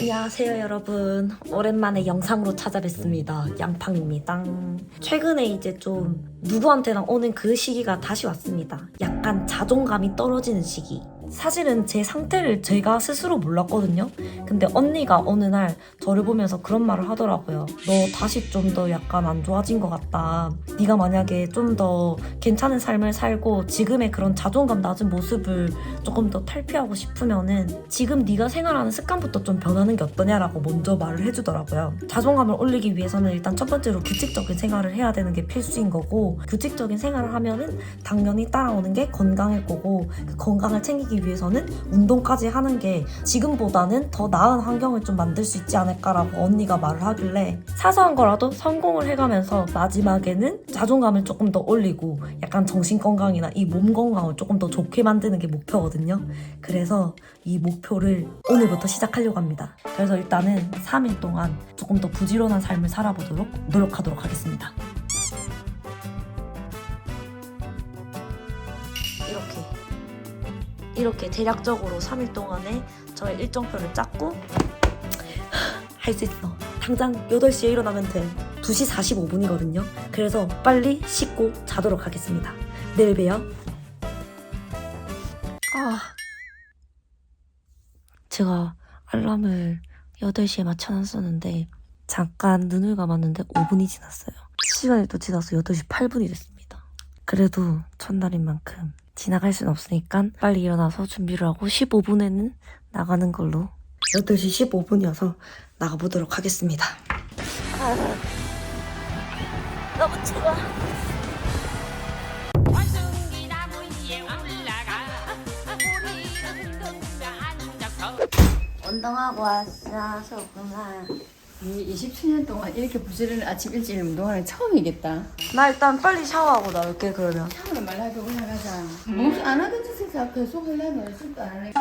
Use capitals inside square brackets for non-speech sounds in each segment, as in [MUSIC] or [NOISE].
안녕하세요 여러분. 오랜만에 영상으로 찾아뵙습니다. 양팡입니다. 최근에 이제 좀 누구한테나 오는 그 시기가 다시 왔습니다. 약간 자존감이 떨어지는 시기 사실은 제 상태를 제가 스스로 몰랐거든요. 근데 언니가 어느 날 저를 보면서 그런 말을 하더라고요 너 다시 좀 더 약간 안 좋아진 것 같다. 네가 만약에 좀 더 괜찮은 삶을 살고 지금의 그런 자존감 낮은 모습을 조금 더 탈피하고 싶으면은 지금 네가 생활하는 습관부터 좀 변하는 게 어떠냐라고 먼저 말을 해주더라고요. 자존감을 올리기 위해서는 일단 첫 번째로 규칙적인 생활을 해야 되는 게 필수인 거고 규칙적인 생활을 하면은 당연히 따라오는 게 건강일 거고 그 건강을 챙기기 위해서는 운동까지 하는 게 지금보다는 더 나은 환경을 좀 만들 수 있지 않을까라고 언니가 말을 하길래 사소한 거라도 성공을 해가면서 마지막에는 자존감을 조금 더 올리고 약간 정신 건강이나 이 몸 건강을 조금 더 좋게 만드는 게 목표거든요. 그래서 이 목표를 오늘부터 시작하려고 합니다. 그래서 일단은 3일 동안 조금 더 부지런한 삶을 살아보도록 노력하도록 하겠습니다. 이렇게 대략적으로 3일 동안에 저의 일정표를 짰고 [GASPS] 할 수 있어. 당장 8시에 일어나면 돼. 2시 45분이거든요. 그래서 빨리 씻고 자도록 하겠습니다. 내일 봬요. 아. 제가 알람을 8시에 맞춰놨었는데 잠깐 눈을 감았는데 5분이 지났어요. 시간이 또 지나서 8시 8분이 됐습니다. 그래도 첫날인 만큼 지나갈 순 없으니까 빨리 일어나서 준비를 하고 15분에는 나가는 걸로 8시 15분이어서 나가보도록 하겠습니다. 너무 추워. 운동하고 왔어, 소금아. 이 27년 동안 이렇게 부지런히 아침 일찍 운동하는 게 처음이겠다. 나 일단 빨리 샤워하고 나올게, 그러면. 처음으로 말라도 올라가자. 몸안 하던 짓을 다 계속 하려면 술도 안 하네.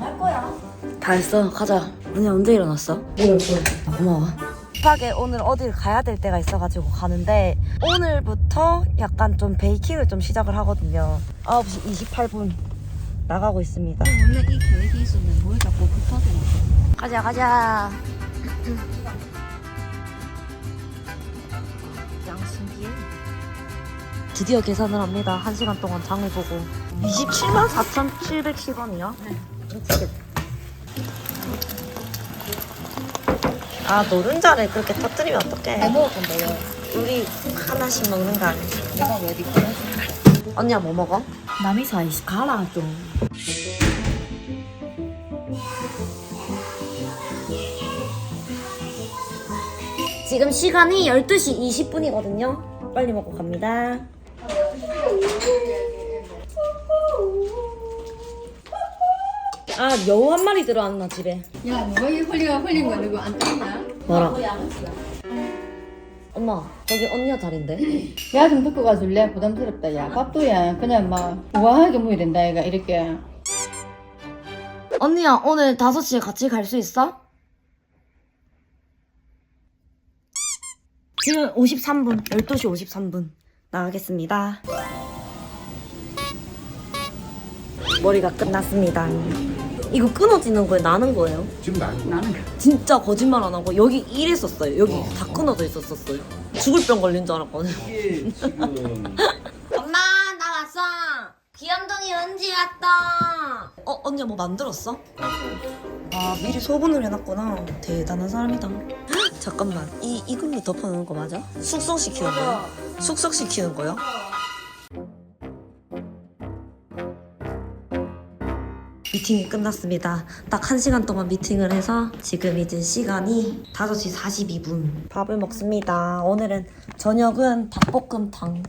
할 거야. 다 했어. 가자. 언니 언제 일어났어? 오늘 고마워. 급하게 오늘 어딜 가야 될 때가 있어가지고 가는데 오늘부터 약간 좀 베이킹을 좀 시작을 하거든요. 9시 28분 나가고 있습니다. 원래 이 계획이 있었는데 뭘 자꾸 급하더라. 가자 가자. [CLEARS THROAT] 양신기에 드디어 계산을 합니다. 1시간 동안 장을 보고 27만 4,710원이요? 네. 아 노른자를 그렇게 터뜨리면 어떡해 먹을 건데요. 우리 하나씩 먹는 거 아니야 내가 왜 이렇게 언니야 뭐 먹어? 남이 사이시 가라 좀. 지금 시간이 12시 20분이거든요. 빨리 먹고 갑니다. 아 여우 한 마리 들어왔나 집에? 야, 누가 이 홀리가 홀린 거 누구 안 떠있나? 뭐라 엄마 거기 언니가 자린데 야, 좀 듣고 가줄래? 부담스럽다, 야. 밥도 야, 그냥 막 우아하게 먹어야 된다, 얘가 이렇게. 언니야 오늘 5시에 같이 갈 수 있어? 지금 53분 12시 53분 나가겠습니다 머리가 끝났습니다 이거 끊어지는 거에 나는 거예요? 지금 나 나는 진짜 거짓말 안 하고 여기 이랬었어요. 여기 다 끊어져 있었었어요. 죽을 병 걸린 줄 알았거든요. 이게 지금. [LAUGHS] 엄마 나 왔어. 귀염둥이 은지 왔다. 어 언니야 뭐 만들었어? 아 미리 소분을 해놨구나. 대단한 사람이다. 헉, [GASPS] 잠깐만. 이 이걸로 덮어놓은 거 맞아? 숙성시키는 거야? 숙성시키는 거요? 미팅이 끝났습니다. 딱 1시간 동안 미팅을 해서 지금 이제 시간이 5시 42분. 밥을 먹습니다. 오늘은 저녁은 닭볶음탕.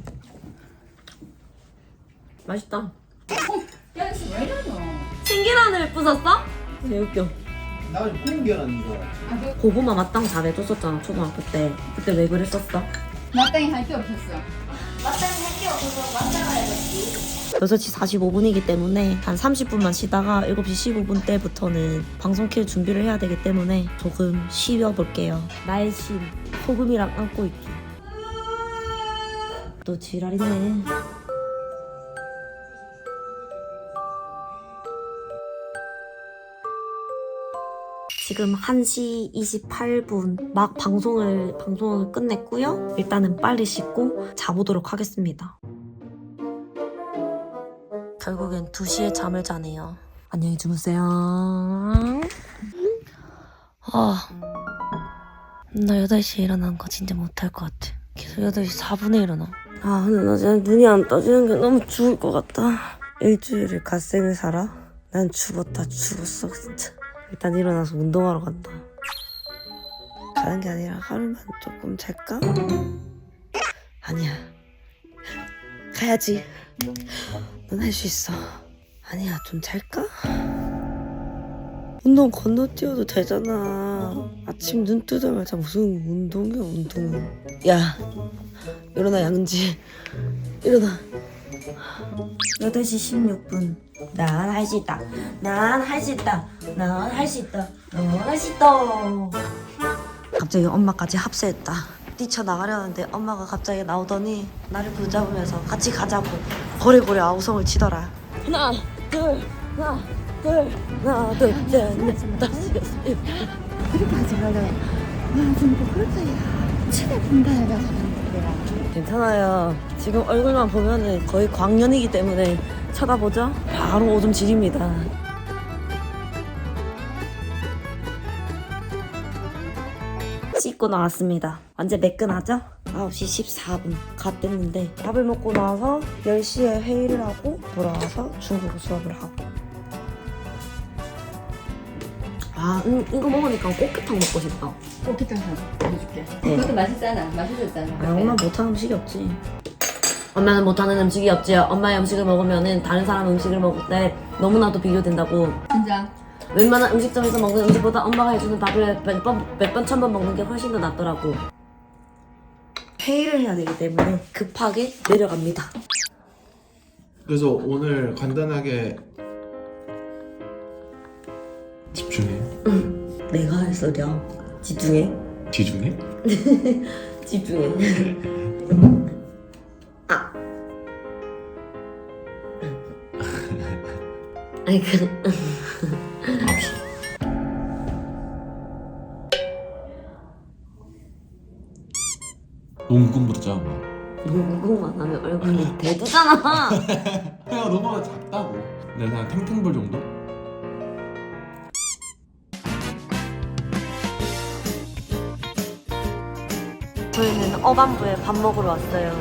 맛있다. 야, 이거 왜 이러노? 신기란을 부쉈어? 개웃겨. 나 공견한 거. 아, 그, 고구마 맛당 잘해줬었잖아, 초등학교 때. 그때 왜 그랬었어? 마땅히 할 게 없었어. 6시 45분이기 때문에 한 30분만 쉬다가 7시 15분 때부터는 방송 킬 준비를 해야 되기 때문에 조금 쉬어볼게요. 나의 심, 소금이랑 안고 있기. 또 지랄이네. 지금 1시 28분 막 방송을 방송을 끝냈고요. 일단은 빨리 씻고 자보도록 하겠습니다. 결국엔 2시에 잠을 자네요. 안녕히 주무세요. 아, 나 8시에 일어난 거 진짜 못할 것 같아. 계속 8시 4분에 일어나. 아, 근데 나 진짜 눈이 안 떠지는 게 너무 죽을 것 같다. 일주일을 갓생을 살아? 난 죽었다, 죽었어, 진짜. 일단 일어나서 운동하러 간다. 자는 게 아니라 하루만 조금 잘까? 아니야. 가야지. 넌 할 수 있어. 아니야, 좀 잘까? 운동 건너뛰어도 되잖아. 아침 눈 뜨자마자 무슨 운동이야, 운동은. 야, 일어나, 양지. 일어나. 8시 16분. 난 할 수 있다. 난 할 수 있다. 난 할 수 있다. 난 할 수 있다. 갑자기 엄마까지 합세했다. 뛰쳐나가려는데 엄마가 갑자기 나오더니 나를 붙잡으면서 같이 가자고 고래고래 아우성을 치더라. 하나, 둘, 하나, 둘, 하나, 둘, 셋, 넷, 다섯, 여섯, 일곱. 그렇게 하지 말라. 나 진짜 그렇다야. 치가 분다 해가지고 내가. 괜찮아요. 지금 얼굴만 보면은 거의 광년이기 때문에 쳐다보죠? 바로 오줌 지립니다. 씻고 나왔습니다. 완전 매끈하죠? 9시 14분 갓 됐는데 밥을 먹고 나서 10시에 회의를 하고 돌아와서 중국어 수업을 하고 아 음, 이거 먹으니까 꽃게탕 먹고 싶다 꽃게탕 사서 해줄게. 네. 그것도 맛있잖아. 맛있었잖아. 아, 엄마 못하는 음식이 없지. 엄마는 못하는 음식이 없지. 엄마의 음식을 먹으면은 다른 사람 음식을 먹을 때 너무나도 비교된다고. 진짜. 웬만한 음식점에서 먹는 음식보다 엄마가 해주는 밥을 몇 번, 몇 번, 천 번 먹는 게 훨씬 더 낫더라고. 회의를 해야 되기 때문에 급하게 내려갑니다. 그래서 오늘 간단하게 집중해. 내가 할 소리야. 집중해. 지중해? 집중해. [LAUGHS] [LAUGHS] 아. [LAUGHS] 아이 그. 너무 꿈보다 작은 거야. 궁금만 하면 얼굴이 대두잖아. [LAUGHS] 혜가 너무 작다고. 내가 한 탱탱볼 정도? 저희는 어반부에 밥 먹으러 왔어요.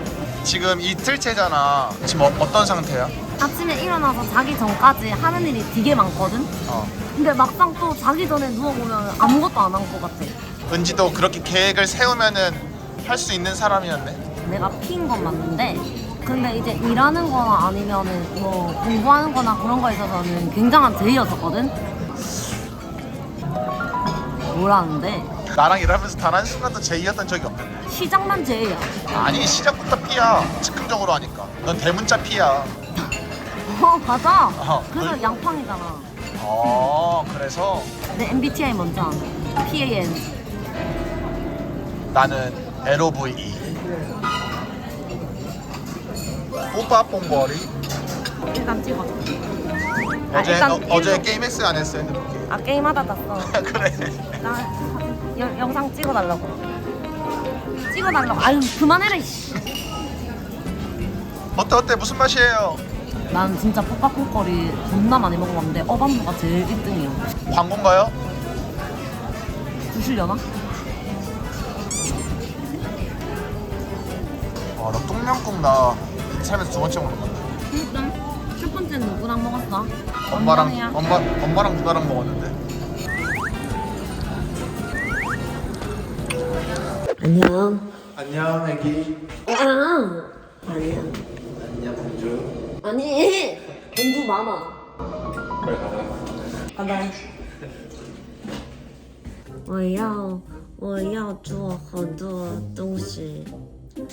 지금 이틀째잖아. 지금 어, 어떤 상태야? 아침에 일어나서 자기 전까지 하는 일이 되게 많거든? 어. 근데 막상 또 자기 전에 누워보면 아무것도 안 한 것 같아. 은지도 그렇게 계획을 세우면은 할 수 있는 사람이었네. 내가 피인 건 맞는데 근데 이제 일하는 거나 아니면은 뭐 공부하는 거나 그런 거에 있어서는 굉장한 제의였었거든? 뭐라는데 나랑 일하면서 단 한 순간도 제의였던 적이 없는데. 시작만 제의야. 아니 시작부터 피야. 즉흥적으로 하니까. 넌 대문자 피야. 어, 맞아. 어. 그래서 그- 양팡이잖아. 어 그래서 내 MBTI 먼저 알아. PAN. 나는 LOVE. 오빠 뽕거리. 일단 찍어. 아, 어제 일단 어, 어제 게임 했어 안 했어 핸드폰 게임? 아 게임하다 잤어. [LAUGHS] 그래. 나 여, 영상 찍어달라고. 찍어달라고. 아유 그만해라 이씨. 어때 어때 무슨 맛이에요? 난 진짜 뽀까뽀거리 존나 많이 먹어봤는데 어반부가 제일 1등이야. 광고인가요? 주실려나? 아나 똥냥꿍 나 살면서 두 번째 먹는 건데. 일단 첫 번째는 누구랑 먹었어? 엄마랑 건강이야. 엄마 엄마랑 누나랑 먹었는데. 안녕. 안녕 애기. 아 안녕. 안녕 공주. 아니 공부 많아. 빨리 가자. 拜拜。我要我要做很多东西。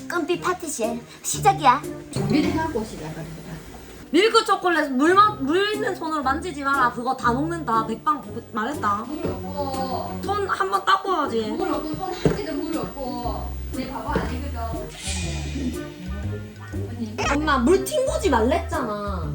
끔비 파티시 시작이야. 미리 하고 시작하는 밀크 초콜릿 물, 마- 물 있는 손으로 만지지 마라. 그거 다 녹는다. 백방 말했다. 손한 번 닦고 와야지. 물 없고 손 한지도 물 없고 내 바보 아니거든 엄마 물 튕구지 말랬잖아.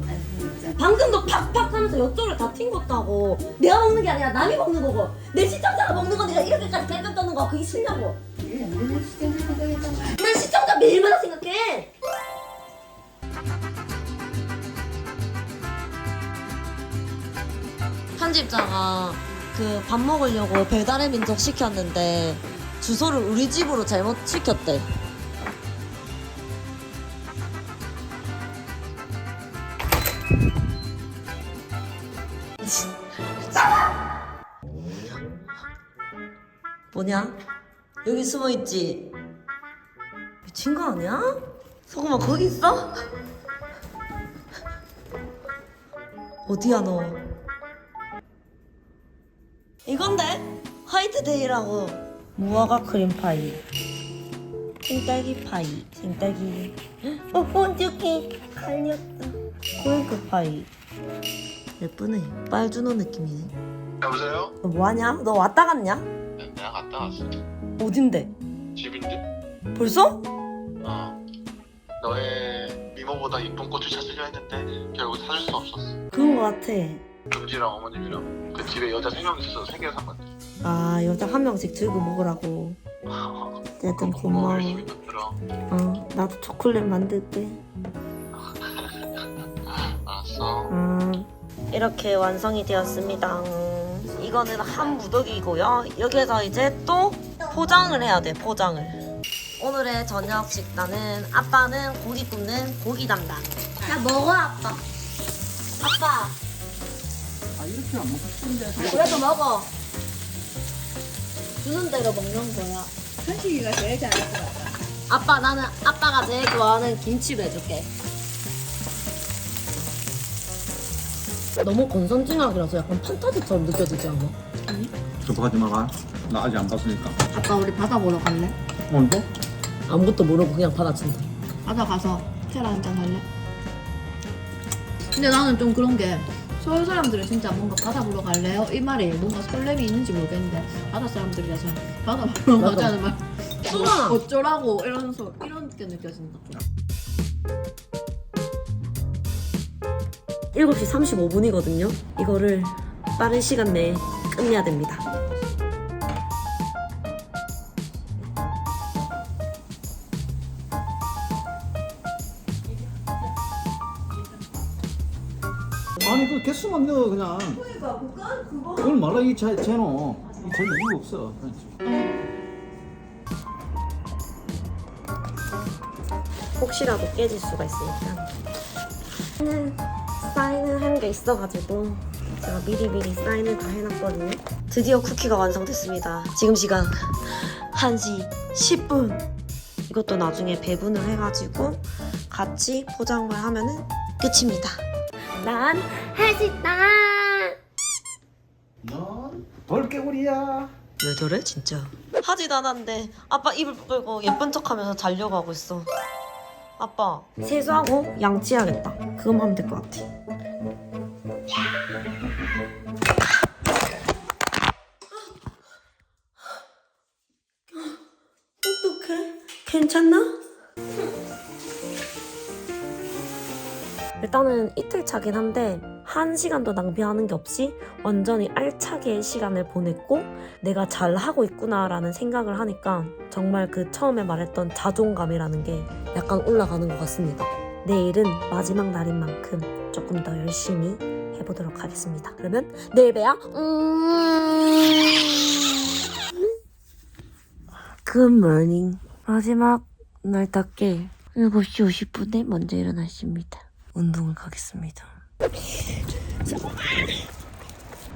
방금도 팍팍 하면서 옆쪽을 다 튕겼다고. 내가 먹는 게 아니라 남이 먹는 거고. 내 시청자가 먹는 거 내가 이렇게까지 대변 떠는 거 그게 싫냐고. 난 시청자 매일마다 생각해. 편집자가 그 밥 먹으려고 배달의 민족 시켰는데 주소를 우리 집으로 잘못 시켰대. 숨어 있지? 미친 거 아니야? 소금아 거기 있어? 어디야 너? 이건데 화이트데이라고 무화과 크림파이 생딸기 파이 생딸기 어 본죽이 갈렸다 코잉크 파이 예쁘네 빨주노 느낌이네 여보세요? 너 뭐하냐? 너 왔다 갔냐? 네, 내가 갔다 왔어. 어딘데? 집인데? 벌써? 어. 너의 미모보다 이쁜 꽃을 찾으려 했는데 결국 사줄 수 없었어. 그런 거 같아 금지랑 어머님이랑 그 집에 여자 세 명 있어서 세개 산 건데. 아 여자 한 명씩 들고 먹으라고 [LAUGHS] 좀 고마워 열심히 만들어. 어 나도 초콜릿 만들게 [LAUGHS] 알았어. 음, 이렇게 완성이 되었습니다. 이거는 한 무더기고요. 여기에서 이제 또 포장을 해야 돼, 포장을. 오늘의 저녁 식단은 아빠는 고기 굽는 고기 담당. 야 먹어 아빠. 아빠. 아 이렇게 안 먹고 싶은데 그래도 먹어. 주는 대로 먹는 거야. 한식이가 제일 잘할 것 같아 아빠 나는 아빠가 제일 좋아하는 김치로 해줄게. 너무 건선징악이라서 약간 판타지처럼 느껴지지 않아? 접하지 마가. 나 아직 안 봤으니까. 아빠 우리 바다 보러 갈래? 오늘도? 아무것도 모르고 그냥 받아친다. 바다 가서 테라 한잔 할래? 근데 나는 좀 그런 게 서울 사람들은 진짜 뭔가 바다 보러 갈래요? 이 말이 뭔가 설렘이 있는지 모르겠는데 바다 사람들이라서 바다 [LAUGHS] 보러. 가자는 말 수아! 어쩌라고 이러면서 이런 게 느껴진다 7시 35분이거든요. 이거를 빠른 시간 내에 끝내야 됩니다. 그 개수만 넣어 그냥. 그걸 말라 이 제, 제노. 이 제노 이유 없어. 혹시라도 깨질 수가 있으니까. 저는 사인을 한 게 있어가지고 제가 미리미리 사인을 다 해놨거든요. 드디어 쿠키가 완성됐습니다. 지금 시간 1시 10분. 이것도 나중에 배분을 해가지고 같이 포장을 하면은 끝입니다. 난 할 수 있다. 넌 돌개구리야. 왜 저래 진짜? 하지도 않았는데 아빠 입을 끌고 예쁜 척하면서 자려고 하고 있어. 아빠 세수하고 양치해야겠다. 그것만 하면 될 것 같아. 어떡해? 괜찮나? 일단은 이틀 차긴 한데 한 시간도 낭비하는 게 없이 완전히 알차게 시간을 보냈고 내가 잘 하고 있구나라는 생각을 하니까 정말 그 처음에 말했던 자존감이라는 게 약간 올라가는 것 같습니다. 내일은 마지막 날인 만큼 조금 더 열심히 해보도록 하겠습니다. 그러면 내일 봬요. 음... 굿모닝. 마지막 날답게 7시 50분에 먼저 일어났습니다. 운동을 가겠습니다.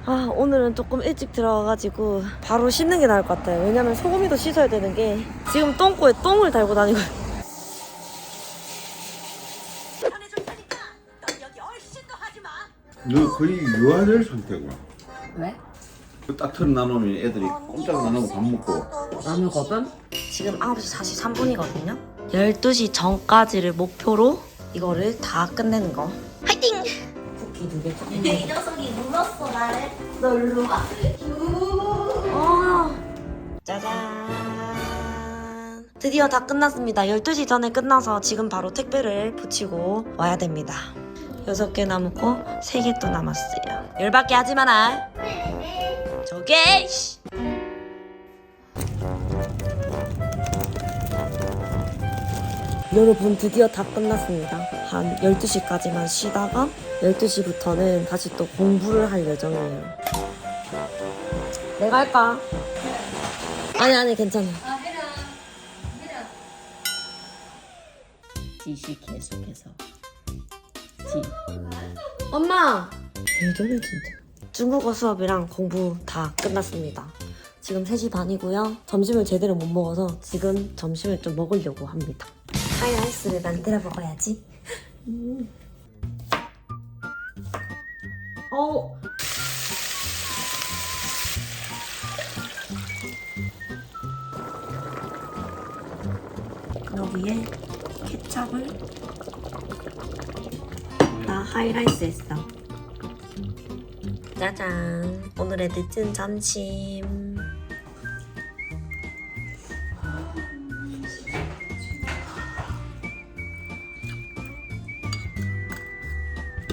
아 오늘은 조금 일찍 들어와가지고 바로 씻는 게 나을 것 같아요 왜냐면 소금이도 씻어야 되는 게 지금 똥꼬에 똥을 달고 다니고 너 거의 유아될 상태구나. 왜? 딱 틀어놔놓으면 애들이 꼼짝 안 하고 밥 먹고. 라면거든? 지금 9시 43분이거든요 12시 전까지를 목표로 이거를 다 끝내는 거 화이팅! 쿠키 두 개 이 녀석이 눌렀어 나를. 너 일로 와. 어. 짜잔. 드디어 다 끝났습니다. 12시 전에 끝나서 지금 바로 택배를 붙이고 와야 됩니다. 여섯 개 남았고 세개또 남았어요. 열받게 하지 마라. 저게 씨. 여러분 드디어 다 끝났습니다. 한 12시까지만 쉬다가 12시부터는 다시 또 공부를 할 예정이에요. 내가 할까? 아니 아니 괜찮아. 아 해라 해라 지시 계속해서. 엄마! 예전에 진짜. 중국어 수업이랑 공부 다 끝났습니다. 지금 3시 반이고요. 점심을 제대로 못 먹어서 지금 점심을 좀 먹으려고 합니다. 하이라이스를 만들어 먹어야지. 음. 어. 여기에 케찹을 나 하이라이스 했어. 짜잔. 오늘의 늦은 점심.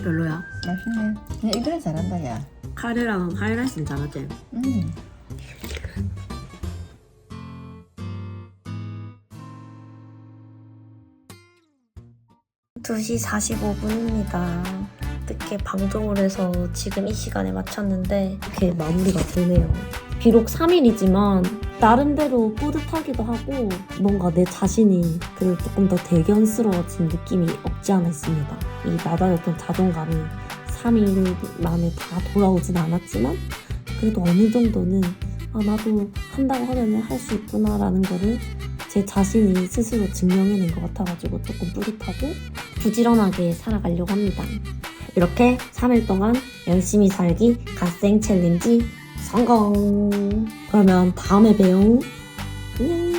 별로야. 맛있네. 그냥 이들은 잘한다 야. 카레랑 하이라이스는 잘하지? 음. 2시 45분입니다. 늦게 방송을 해서 지금 이 시간에 마쳤는데 이렇게 마무리가 되네요. 비록 3일이지만 나름대로 뿌듯하기도 하고 뭔가 내 자신이 그 조금 더 대견스러워진 느낌이 없지 않아 있습니다. 이 낮아졌던 자존감이 3일 만에 다 돌아오진 않았지만 그래도 어느 정도는 아 나도 한다고 하면 할수 있구나라는 거를 제 자신이 스스로 증명해낸 것 같아가지고 조금 뿌듯하고 부지런하게 살아가려고 합니다. 이렇게 3일 동안 열심히 살기 갓생 챌린지 성공! 그러면 다음에 봬요. 안녕!